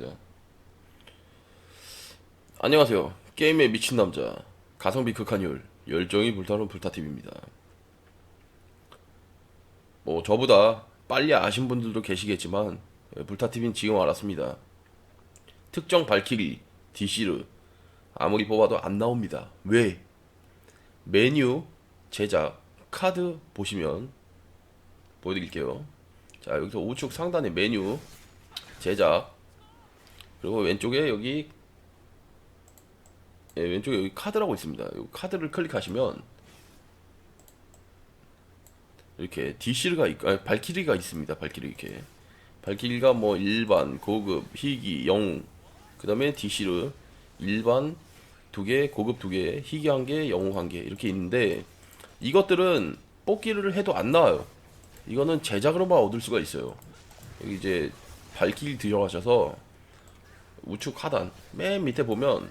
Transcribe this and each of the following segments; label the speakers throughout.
Speaker 1: 자. 안녕하세요. 게임에 미친 남자 가성비 극한 율 열정이 불타는 불타TV입니다. 뭐 저보다 빨리 아신 분들도 계시겠지만 예, 불타TV는 지금 알았습니다. 특정 발키리, 디시르 아무리 뽑아도 안 나옵니다. 왜? 메뉴, 제작, 카드 보시면 보여드릴게요. 자 여기서 우측 상단에 메뉴, 제작 그리고 왼쪽에 여기 예, 왼쪽에 여기 카드라고 있습니다. 이 카드를 클릭하시면 이렇게 디시르가 있, 아니, 발키리가 있습니다. 발키리 이렇게 발키리가 뭐 일반, 고급, 희귀, 영웅 그 다음에 디시르 일반 두 개, 고급 두 개, 희귀 한 개, 영웅 한 개 이렇게 있는데 이것들은 뽑기를 해도 안 나와요. 이거는 제작으로만 얻을 수가 있어요. 여기 이제 발길 들어가셔서 우측 하단 맨 밑에 보면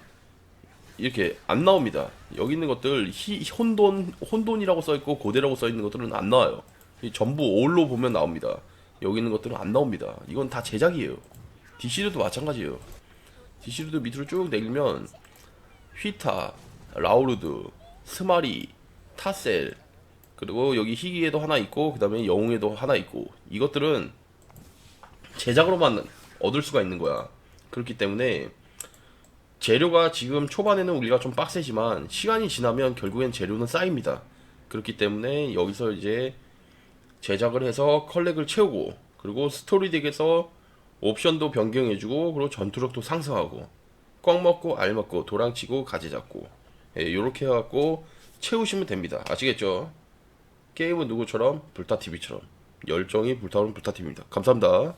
Speaker 1: 이렇게 안 나옵니다. 여기 있는 것들 희, 혼돈 혼돈이라고 써 있고 고대라고 써 있는 것들은 안 나와요. 이 전부 올로 보면 나옵니다. 여기 있는 것들은 안 나옵니다. 이건 다 제작이에요. 디시르도 마찬가지예요. 디시르도 밑으로 쭉 내리면 휘타, 라우르드, 스마리, 타셀 그리고 여기 희귀에도 하나 있고 그 다음에 영웅에도 하나 있고 이것들은 제작으로만 얻을 수가 있는 거야. 그렇기 때문에 재료가 지금 초반에는 우리가 좀 빡세지만 시간이 지나면 결국엔 재료는 쌓입니다. 그렇기 때문에 여기서 이제 제작을 해서 컬렉을 채우고 그리고 스토리 덱에서 옵션도 변경해주고 그리고 전투력도 상승하고 꽉 먹고 알 먹고 도랑치고 가지 잡고 예, 이렇게 해갖고 채우시면 됩니다. 아시겠죠? 게임은 누구처럼 불타TV처럼 열정이 불타오른 불타TV입니다. 감사합니다.